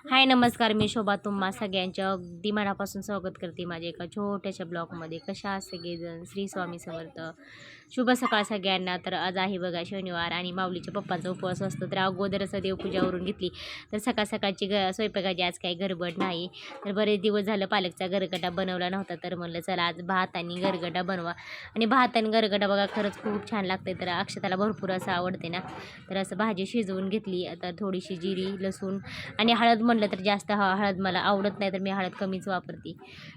हाय नमस्कार. मी शोभा. तुम्हा सगळ्यांच्या अगदी मनापासून स्वागत करते माझ्या एका छोट्याशा ब्लॉगमध्ये. कशा सगळेजण? श्री स्वामी समर्थ. शुभ सकाळ सगळ्यांना. तर आज आहे बघा शनिवार आणि माऊलीच्या पप्पांचा उपवास असतो. तर अगोदरच देवपूजावरून घेतली. तर सकाळ सकाळची ग स्वयंपाकाची आज काही गडबड नाही. तर बरेच दिवस झालं पालकचा गरगटा बनवला नव्हता. तर म्हणलं चला आज भात आणि गरगटा बनवा. आणि भात आणि गरगटा बघा खरंच खूप छान लागते तर अक्षताला भरपूर असं आवडते ना. तर असं भाजी शिजवून घेतली. आता थोडीशी जिरी लसूण आणि हळद म्हणलं तर जास्त हळद मला आवडत नाही. तर मी हळद कमीच वापरते.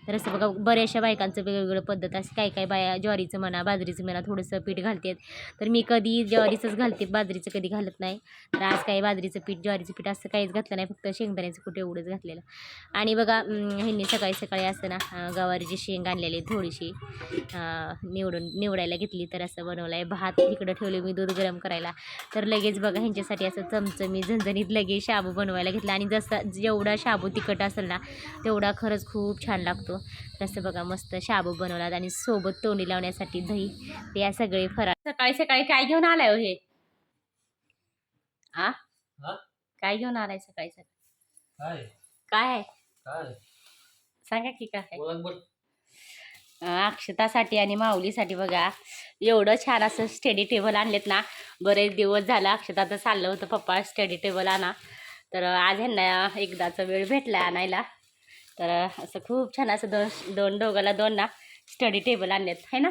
तर असं बघा बऱ्याचशा बायकांचं वेगवेगळं पद्धत असं काही काही बाया ज्वारीचं म्हणा बाजरीचं म्हणा थोडंसं पीठ घालते तर मी कधी ज्वारीचंच घालते बाजरीचं कधी घालत नाही. तर आज काही बाजरीचं पीठ ज्वारीचं पीठ असं काहीच घातलं नाही फक्त शेंगदाण्याचं कुठे एवढंच घातलेलं. आणि बघा ह्यांनी सकाळी सकाळी असं ना गवारीची शेंग आणलेली थोडीशी निवडून निवडायला घेतली तर असं बनवलं आहे भात इकडं ठेवले मी दूध गरम करायला. तर लगेच बघा ह्यांच्यासाठी असं चमचमी झणझणीत लगेच शाबू बनवायला घेतला. आणि जसं जेवढा शाबू तिखट असेल ना तेवढा खरंच खूप छान लागतो. तसं बघा मस्त शाबू बनवलात. आणि सोबत तोंडी लावण्यासाठी दही ते सगळे फराळ. सकाळी सकाळी काय घेऊन आलाय हो हे? आ? हा? काय घेऊन आलाय सकाळी सकाळी? काय? काय आहे? काय? सांगा की काय अक्षतासाठी आणि माऊलीसाठी बघा एवढं छान असं स्टडी टेबल आणलेत ना. बरेच दिवस झालं अक्षताचं चाललं होतं. पप्पा स्टडी टेबल आणा. तर आज ह्यांना एकदाचा वेळ भेटला आणायला. तर असं खूप छान असं दोन दोन दोघाला दोन ना स्टडी टेबल आणलेत. है ना?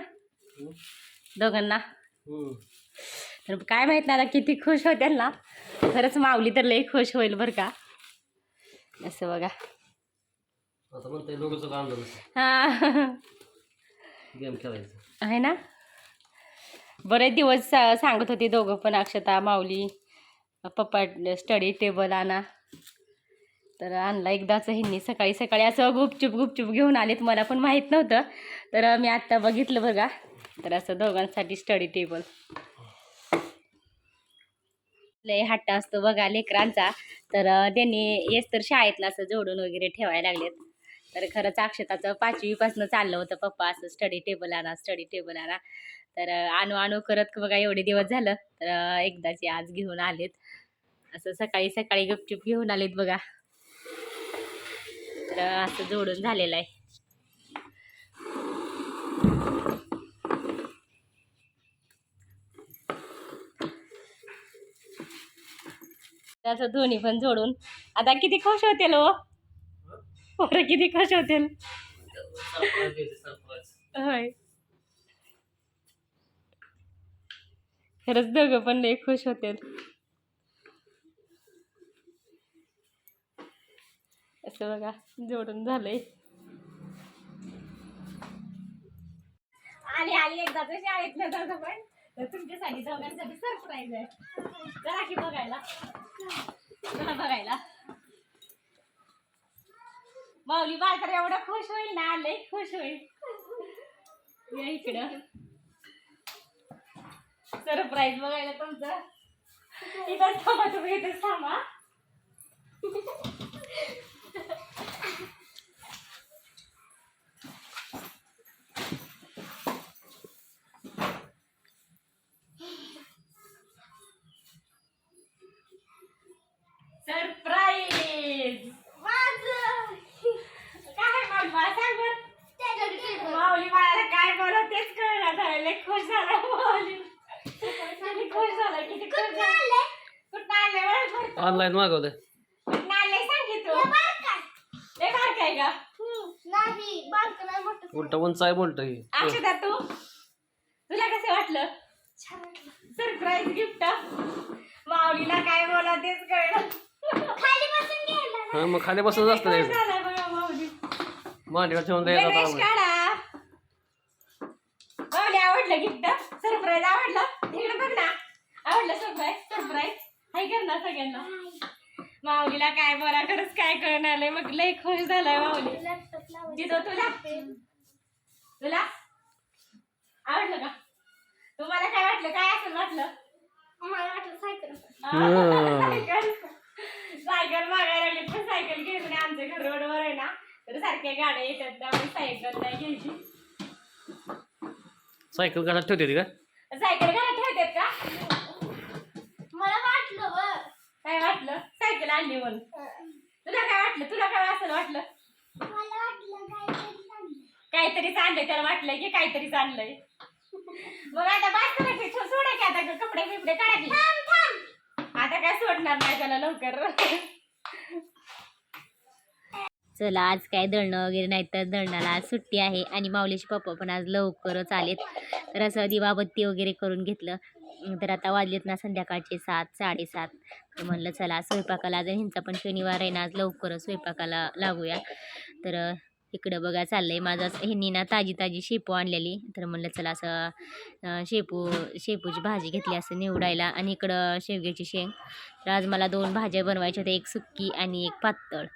दोघांना. हम्म. तर काय माहीत ना आता किती खुश होतील ना. खरंच माऊली तर लई खुश होईल बरं का. असं बघा. हां. गेम खेळायचं. आहे ना? बरेच दिवस सांगत होते दोघं पण अक्षता माऊली पप्पा स्टडी टेबल आणा. तर आणला एकदाच ह्यांनी. सकाळी सकाळी असं गुपचूप गुपचूप घेऊन आलेत. मला पण माहीत नव्हतं. तर मी आत्ता बघितलं बघा. तर असं दोघांसाठी स्टडी टेबल लय हट्टा असतो बघा लेकरांचा. तर त्यांनी येस तर शाळेतला असं जोडून वगैरे ठेवायला लागलेत. तर खरंच अक्षताचं पाचवीपासून चाललं होतं पप्पा असं स्टडी टेबल आणा स्टडी टेबल आणा. तर आणू आणू करत बघा एवढे दिवस झालं. तर एकदाचे आज घेऊन आलेत. असं सकाळी सकाळी गपचूप घेऊन आलेत बघा. तर असं जोडून झालेलं आहे. त्याचं दोन्ही पण जोडून. आता किती खुश होतील हो? पोरं किती खुश होतील? होय. खरंच दोघं पण लई खुश होते असं बघा जोडून झालंय. आणि आली एकदा तर शाळेतलं दादा पण तुमच्यासाठी दोघांसाठी सरप्राईज आहे. जरा की बघायला. बघायला. माऊली बाळ एवढं एवढा खुश होईल ना लई खुश होईल. या इकडं. सरप्राईज बघायला तुमचं. इथं थांबा तुम्ही इथं थांबा सरप्राईज माझं काय माऊली मला सांग बरं माऊली मला काय बोलत तेच कळलं झालं लय खुश झाला माऊली किती खुश झाला किती खुश झाला कुठं आले बरं ऑनलाईन मागवलंय. नाही बारकं नाही मोठं उलट उंच आहे बोलत ही. तू? तुला कसं वाटलं? सरप्राईज गिफ्ट माऊलीला काय बोला तेच कळलं खाली बसून घ्यायला. हा मग खाली बसून असतं द्यायचं झाला बघा माऊली. मांडीवर ठेवून काढा. माऊली आवडलं गिफ्ट सरप्राईज आवडलं? इकडे बघ ना. आवडलं सरप्राईज सरप्राईज हाय कर ना सगळ्यांना माऊलीला काय बोला खरंच काय कळणार आलंय. मग लय खुश झालाय माऊली. जितो तुला? तुला? आवडलं का? तुम्हाला काय वाटलं? काय असं वाटलं? मला वाटलं सायकल. सायकल? सायकल मागायला लागली. पण सायकल घे म्हणे आमच्या घर रोडवर आहे ना तर सारख्या गाड्या येतात. त्यामुळे सायकल नाही घ्यायची. सायकल घरात ठेवते का? सायकल घरात ठेवतात का? बर काय वाटलं? सायकल आणली म्हणून. तुला वाटलं? तुला काय असं वाटलं? मला वाटलं काहीतरी चाललंय त्याला वाटलंय की काहीतरी चाललंय मग आता सो- सोडा की आता कपडे बिपडे काढा की. आता काय सोडणार नाही त्याला लवकर. चला आज काय दळणं वगैरे नाही तर दळणाला आज सुट्टी आहे आणि माऊलीचे पप्पा पण आज लवकरच आलेत. तर असं दिवाबत्ती वगैरे करून घेतलं. तर आता वाजलेत ना संध्याकाळचे सात साडेसात. तर म्हणलं चला स्वयंपाकाला आज ह्यांचा पण शनिवार आहे ना आज लवकरच स्वयंपाकाला लागूया. तर इकडं बघा चाललंय माझं. ह्यांनी ना ताजी ताजी शेपू आणलेली. तर म्हणलं चला असं शेपू शेपूची भाजी घेतली असं निवडायला. आणि इकडं शेवग्याची शेंग. तर आज मला दोन भाज्या बनवायच्या होत्या. एक सुक्की आणि एक पातळ.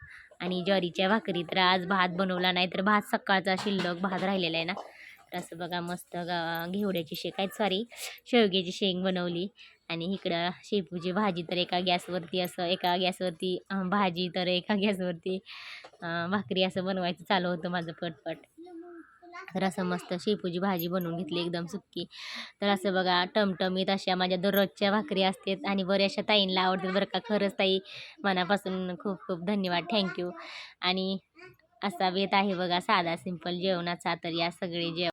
आणि ज्वारीच्या भाकरी. तर आज भात बनवला नाही तर भात सकाळचा शिल्लक भात राहिलेला आहे ना. असं बघा मस्त गा घेवड्याची शेक काय सॉरी शेवग्याची शेंग बनवली. आणि इकडं शेपूची भाजी तर एका गॅसवरती असं एका गॅसवरती भाजी तर एका गॅसवरती भाकरी असं बनवायचं चालू होतं माझं पटपट. तर असं मस्त शेपूची भाजी बनवून घेतली एकदम सुक्की तर असं बघा टमटमीत अशा माझ्या दररोजच्या भाकरी असतात आणि बऱ्याचशा ताईंना आवडतात बरं का. खरंच ताई मनापासून खूप खूप धन्यवाद. थँक्यू आणि असा बेत आहे बघा साधा सिंपल जेवणाचा. तर या सगळे जेव